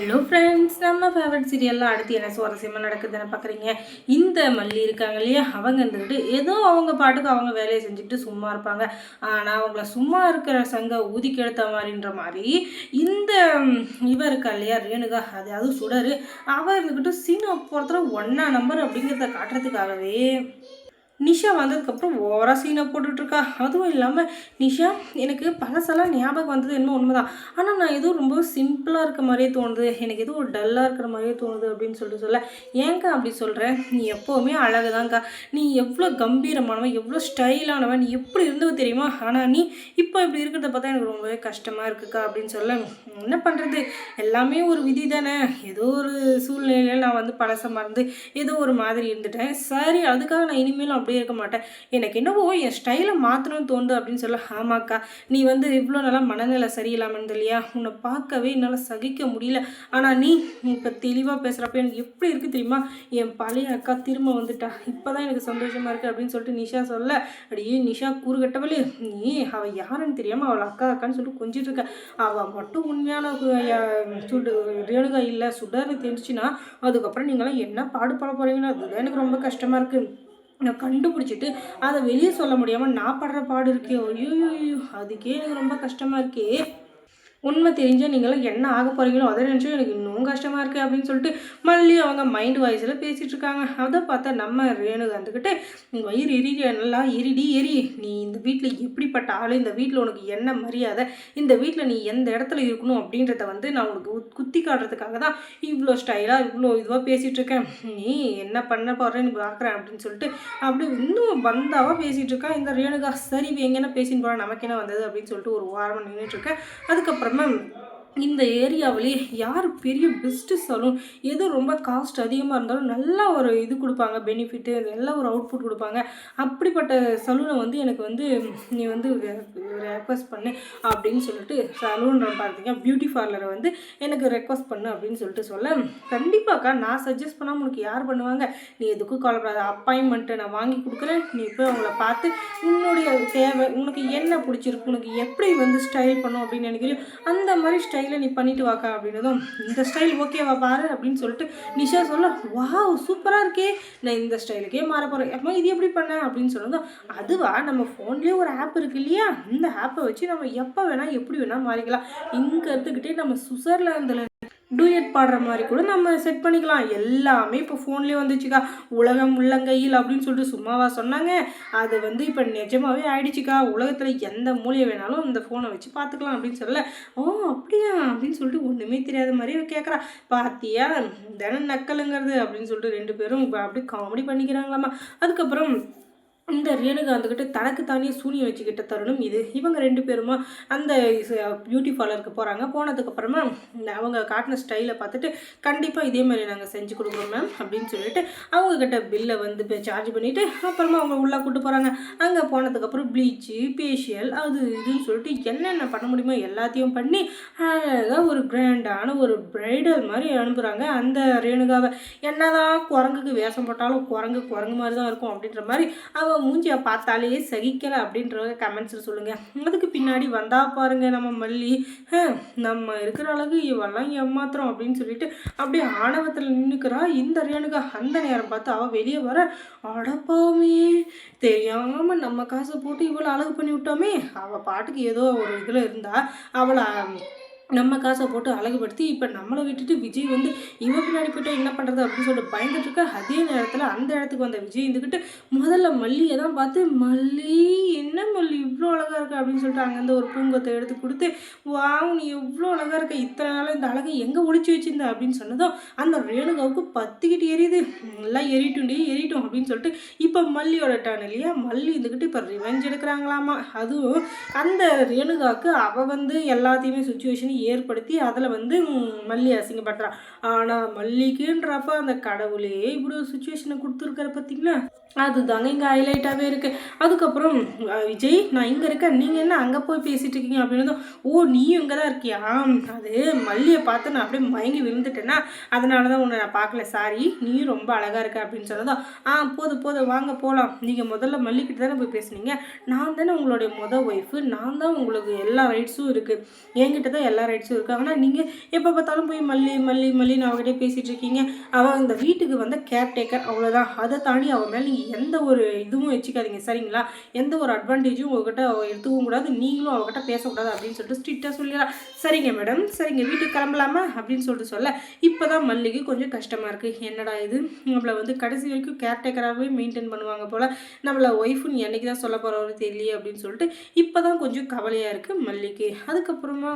Hello friends நம்ம favourite சீரியல்லாம் அடுத்து என்ன சுவாரஸ்யமாக நடக்குதுன்னு பார்க்குறீங்க இந்த மல்லி இருக்காங்க இல்லையா? அவங்க இருந்துக்கிட்டு ஏதோ அவங்க பாட்டுக்கு அவங்க வேலையை செஞ்சுக்கிட்டு சும்மா இருப்பாங்க. ஆனால் அவங்கள சும்மா இருக்கிற சங்க ஊதிக்கெடுத்த மாதிரின்ற மாதிரி இந்த இவர் இவ இருக்கா இல்லையா ரேணுகா அது அதுவும் சுடரு. அவ இருந்துக்கிட்டு சீனா பொறுத்தவரை ஒன்றா நம்பர் அப்படிங்கிறத காட்டுறதுக்காகவே நிஷா வந்ததுக்கப்புறம் ஓவரா சீனை போட்டுட்ருக்கா. அதுவும் இல்லாமல் நிஷா எனக்கு பழசெல்லாம் ஞாபகம் வந்தது என்ன உண்மைதான். ஆனால் நான் எதுவும் ரொம்ப சிம்பிளாக இருக்க மாதிரியே தோணுது. எனக்கு எதுவும் ஒரு டல்லாக இருக்கிற மாதிரியே தோணுது அப்படின்னு சொல்லிட்டு சொல்ல ஏங்க்கா அப்படி சொல்கிறேன் நீ எப்போவுமே அழகுதான்க்கா. நீ எவ்வளோ கம்பீரமானவன் எவ்வளோ ஸ்டைலானவன் நீ எப்படி இருந்தவ தெரியுமா? ஆனால் நீ இப்போ இப்படி இருக்கிறத பார்த்தா எனக்கு ரொம்பவே கஷ்டமாக இருக்குக்கா அப்படின்னு சொல்ல என்ன பண்ணுறது எல்லாமே ஒரு விதி தானே. ஏதோ ஒரு சூழ்நிலையில் நான் வந்து பழச மறந்து ஏதோ ஒரு மாதிரி இருந்துட்டேன். சரி அதுக்காக நான் இனிமேலும் அப்படியே இருக்க மாட்டேன். எனக்கு என்னவோ என் ஸ்டைலை மாற்றணும்னு தோணுது அப்படின்னு சொல்ல ஆமாக்கா நீ வந்து இவ்வளோ நல்லா மனநிலை சரியில்லாமல் இருந்த இல்லையா உன்னை பார்க்கவே என்னால் சகிக்க முடியல. ஆனால் நீ இப்போ தெளிவாக பேசுகிறப்ப எனக்கு எப்படி இருக்குது தெரியுமா? என் பழைய அக்கா திரும்ப வந்துட்டா. இப்போ தான் எனக்கு சந்தோஷமாக இருக்குது அப்படின்னு சொல்லிட்டு நிஷா சொல்ல அடியே நிஷா கூறுகட்டவளே நீ அவள் யாருன்னு தெரியாமல் அவள் அக்கா அக்கான்னு சொல்லிட்டு கொஞ்சிட்டு இருக்க. அவள் மட்டும் உண்மையான சுடு ரேணுகா இல்லை சுடர்னு தெரிஞ்சுன்னா அதுக்கப்புறம் நீங்களாம் என்ன பாடுபட போகிறீங்கன்னு அதுதான் எனக்கு ரொம்ப கஷ்டமாக இருக்குது நான் கண்டுபிடிச்சிட்டு அதை வெளியே சொல்ல முடியாமல் நான் படுற பாடு இருக்கே. ஐயோ ஐயோ, அதுக்கே எனக்கு ரொம்ப கஷ்டமாக இருக்கே. உண்மை தெரிஞ்சால் நீங்களாம் என்ன ஆக போகிறீங்களோ அதை நினச்சோ எனக்கு இன்னும் கஷ்டமாக இருக்குது அப்படின்னு சொல்லிட்டு மல்லி அவங்க மைண்ட் வாய்ஸில் பேசிகிட்டு இருக்காங்க. அதை பார்த்தா நம்ம ரேணுகா வந்துக்கிட்டு வயிறு எரி நல்லா எரிடி எரி. நீ இந்த வீட்டில் எப்படிப்பட்ட ஆள்? இந்த வீட்டில் உனக்கு என்ன மரியாதை? இந்த வீட்டில் நீ எந்த இடத்துல இருக்கணும்? அப்படின்றத வந்து நான் உனக்கு குத்தி காட்டுறதுக்காக தான் இவ்வளோ ஸ்டைலாக இவ்வளோ இதுவாக பேசிகிட்டு இருக்கேன். நீ என்ன பண்ண போகிறேன்னு பார்க்குறேன் அப்படின்னு சொல்லிட்டு அப்படி இன்னும் பந்தாவாக பேசிகிட்டு இருக்கா. இந்த ரேணுகா சரி இவ எங்கன்னா பேசின்னு போகிறா நமக்கு என்ன வந்தது? அப்படின்னு சொல்லிட்டு ஒரு வாரமாக நின்றுட்டுருக்கேன் அதுக்கப்புறமா இந்த ஏரியாவிலே யார் பெரிய பெஸ்ட்டு சலூன் எது ரொம்ப காஸ்ட் அதிகமாக இருந்தாலும் நல்லா ஒரு இது கொடுப்பாங்க பெனிஃபிட்டு நல்ல ஒரு அவுட்புட் கொடுப்பாங்க. அப்படிப்பட்ட சலூனை வந்து எனக்கு வந்து நீ வந்து ரெக்வஸ்ட் பண்ணு அப்படின்னு சொல்லிட்டு சலூன் பார்த்தீங்க பியூட்டி பார்லரை வந்து எனக்கு ரெக்வஸ்ட் பண்ணு அப்படின்னு சொல்லிட்டு சொல்ல கண்டிப்பாக்கா நான் சஜஸ்ட் பண்ணாமல் உனக்கு யார் பண்ணுவாங்க? நீ எதுக்கும் கவலைப்படாத அப்பாயின்மெண்ட்டை நான் வாங்கி கொடுக்குறேன். நீ போய் அவங்கள பார்த்து உன்னுடைய தேவை உனக்கு என்ன பிடிச்சிருக்கு உனக்கு எப்படி வந்து ஸ்டைல் பண்ணும் அப்படின்னு நினைக்கிறியோ அந்த மாதிரி ஸ்டைல் நீ பண்ணிட்டு வாக்கா அப்படின்னதும் இந்த ஸ்டைல் ஓகேவா பாரு அப்படின்னு சொல்லிட்டு நிஷா சொல்ல வா சூப்பராக இருக்கே. நான் இந்த ஸ்டைலுக்கே மாற போகிறேன் அம்மா இது எப்படி பண்ண? அப்படின்னு சொன்னதும் அதுவா? நம்ம ஃபோன்லேயே ஒரு ஆப் இருக்கு இல்லையா? இந்த ஆப்பை வச்சு நம்ம எப்போ வேணால் எப்படி வேணால் மாறிக்கலாம். இங்கே இருந்துக்கிட்டே நம்ம சுவிட்சர்லாந்தில் டூயட் பாடுற மாதிரி கூட நம்ம செட் பண்ணிக்கலாம். எல்லாமே இப்போ ஃபோன்லேயே வந்துச்சுக்கா. உலகம் உள்ளங்கையில் அப்படின்னு சொல்லிட்டு சும்மாவா சொன்னாங்க. அது வந்து இப்போ நிஜமாகவே ஆயிடுச்சுக்கா. உலகத்தில் எந்த மூலையை வேணாலும் இந்த ஃபோனை வச்சு பார்த்துக்கலாம் அப்படின்னு சொல்லல. ஓ அப்படியா? அப்படின்னு சொல்லிட்டு ஒன்றுமே தெரியாத மாதிரி கேட்குறா பாத்தியா? தினம் நக்கலுங்கிறது அப்படின்னு சொல்லிட்டு ரெண்டு பேரும் இப்போ அப்படியே காமெடி பண்ணிக்கிறாங்களாமா. அதுக்கப்புறம் இந்த ரேணுகா வந்துக்கிட்டு தனக்கு தானே சூனியம் வச்சுக்கிட்ட தருணம். இது இவங்க ரெண்டு பேருமா அந்த பியூட்டி பார்லருக்கு போகிறாங்க போனதுக்கப்புறமா இந்த அவங்க காட்டின ஸ்டைலை பார்த்துட்டு கண்டிப்பாக இதே மாதிரி நாங்கள் செஞ்சு கொடுக்குறோம் மேம் அப்படின்னு சொல்லிட்டு அவங்கக்கிட்ட பில்லை வந்து சார்ஜ் பண்ணிவிட்டு அப்புறமா அவங்க உள்ளே கூட்டு போகிறாங்க அங்கே போனதுக்கப்புறம் ப்ளீச்சு ஃபேஷியல் அது இதுன்னு சொல்லிட்டு என்னென்ன பண்ண முடியுமோ எல்லாத்தையும் பண்ணி அழகாக ஒரு கிராண்டான ஒரு ப்ரைடல் மாதிரி அனுப்புகிறாங்க அந்த ரேணுகாவை என்னதான் குரங்குக்கு வேஷம் போட்டாலும் குரங்கு குரங்கு மாதிரி தான் இருக்கும் அப்படின்ற மாதிரி அவள் மூஞ்சியை பார்த்தாலே சகிக்கலை அப்படின்ற கமெண்ட்ஸில் சொல்லுங்கள் அதுக்கு பின்னாடி வந்தால் பாருங்க நம்ம மல்லி. நம்ம இருக்கிற அளவுக்கு இவெல்லாம் ஏமாத்திரம் அப்படின்னு சொல்லிட்டு அப்படியே ஆணவத்தில் நின்றுக்கிறா இந்த ரேணுகா அந்த நேரம் பார்த்து அவள் வெளியே வர அடப்பாவுமே தெரியாமல் நம்ம காசை போட்டு இவ்வளோ அழகு பண்ணி விட்டோமே. அவள் பாட்டுக்கு ஏதோ ஒரு இதில் இருந்தால் அவளை நம்ம காசை போட்டு அழகுபடுத்தி இப்போ நம்மளை விட்டுட்டு விஜய் வந்து இவ பின்னாடி போயிட்டு என்ன பண்ணுறது அப்படின்னு சொல்லிட்டு பயந்துட்டு இருக்க அதே நேரத்தில் அந்த இடத்துக்கு வந்த விஜய் இருந்துக்கிட்டு முதல்ல மல்லியை தான் பார்த்து மல்லி என்ன மல்லி இவ்வளோ அழகாக இருக்குது அப்படின்னு சொல்லிட்டு அங்கேருந்து ஒரு பூங்கத்தை எடுத்து கொடுத்து வா நீ எவ்வளோ அழகாக இருக்க? இத்தனை நாளாக இந்த அழகை எங்கே ஒழிச்சு வச்சிருந்த? அப்படின்னு சொன்னதும் அந்த ரேணுகாவுக்கு பத்திக்கிட்டு எரியுது. எல்லாம் எரிட்டுண்டி எரியட்டும் அப்படின்னு சொல்லிட்டு இப்போ மல்லியோட டன் இல்லையா? மல்லி இருந்துக்கிட்டு இப்போ ரிவெஞ்ச் எடுக்கிறாங்களாமா? அதுவும் அந்த ரேணுகாவுக்கு அவள் வந்து எல்லாத்தையுமே சுச்சுவேஷனை ஏற்படுத்தி அதில் வந்து மல்லி அசிங்கப்படுறான் ஆனால் மல்லிக்குன்றப்ப அந்த கடவுளே இப்படி ஒரு சுச்சுவேஷனை கொடுத்துருக்காரு பார்த்தீங்களா அதுதாங்க இங்கே ஹைலைட்டாகவே இருக்குது அதுக்கப்புறம் விஜய் நான் இங்கே இருக்கேன். நீங்கள் என்ன அங்கே போய் பேசிகிட்டு இருக்கீங்க? அப்படின்னதும் ஓ நீயும் இங்கே தான் இருக்கியா? அது மல்லியை பார்த்து நான் அப்படியே மயங்கி விழுந்துட்டேன்னா அதனால தான் உன்னை நான் பார்க்கல. சாரி நீயும் ரொம்ப அழகாக இருக்க. அப்படின்னு சொன்னதும் ஆ போதும் போதும் வாங்க போகலாம் நீங்கள் முதல்ல மல்லிக்கிட்ட தானே போய் பேசுனீங்க? நான் தானே உங்களுடைய முத ஒய்ஃபு நான் தான் உங்களுக்கு எல்லா ரைட்ஸும் இருக்குது என்கிட்ட தான் எல்லா ரைட்ஸும் இருக்குது ஆனால் நீங்கள் எப்போ பார்த்தாலும் போய் மல்லி மல்லி மல்லின்னு அவகிட்டே பேசிகிட்டு இருக்கீங்க. அவள் இந்த வீட்டுக்கு வந்த கேர்டேக்கர் அவ்வளோதான் அதை தாண்டி அவள் மேலே நீங்கள் எந்த ஒரு இதுவும் வச்சுக்காதீங்க சரிங்களா? எந்த ஒரு அட்வான்டேஜும் உங்ககிட்ட எடுத்துக்கவும் கூடாது. நீங்களும் அவகிட்ட பேசக்கூடாது அப்படின்னு சொல்லிட்டு ஸ்ட்ரிக்டாக சொல்லிடலாம் சரிங்க மேடம் சரிங்க வீட்டுக்கு கிளம்பலாமா? அப்படின்னு சொல்லிட்டு சொல்ல. இப்போ தான் மல்லிகை கொஞ்சம் கஷ்டமாக இருக்குது என்னடா இது? நம்மளை வந்து கடைசி வரைக்கும் கேர்டேக்கராகவே மெயின்டைன் பண்ணுவாங்க போல். நம்மளை ஒய்ஃபுன்னு என்னைக்கு தான் சொல்ல போகிறவரு தெரியலையே அப்படின்னு சொல்லிட்டு இப்போ தான் கொஞ்சம் கவலையாக இருக்குது மல்லிக்கு அதுக்கப்புறமா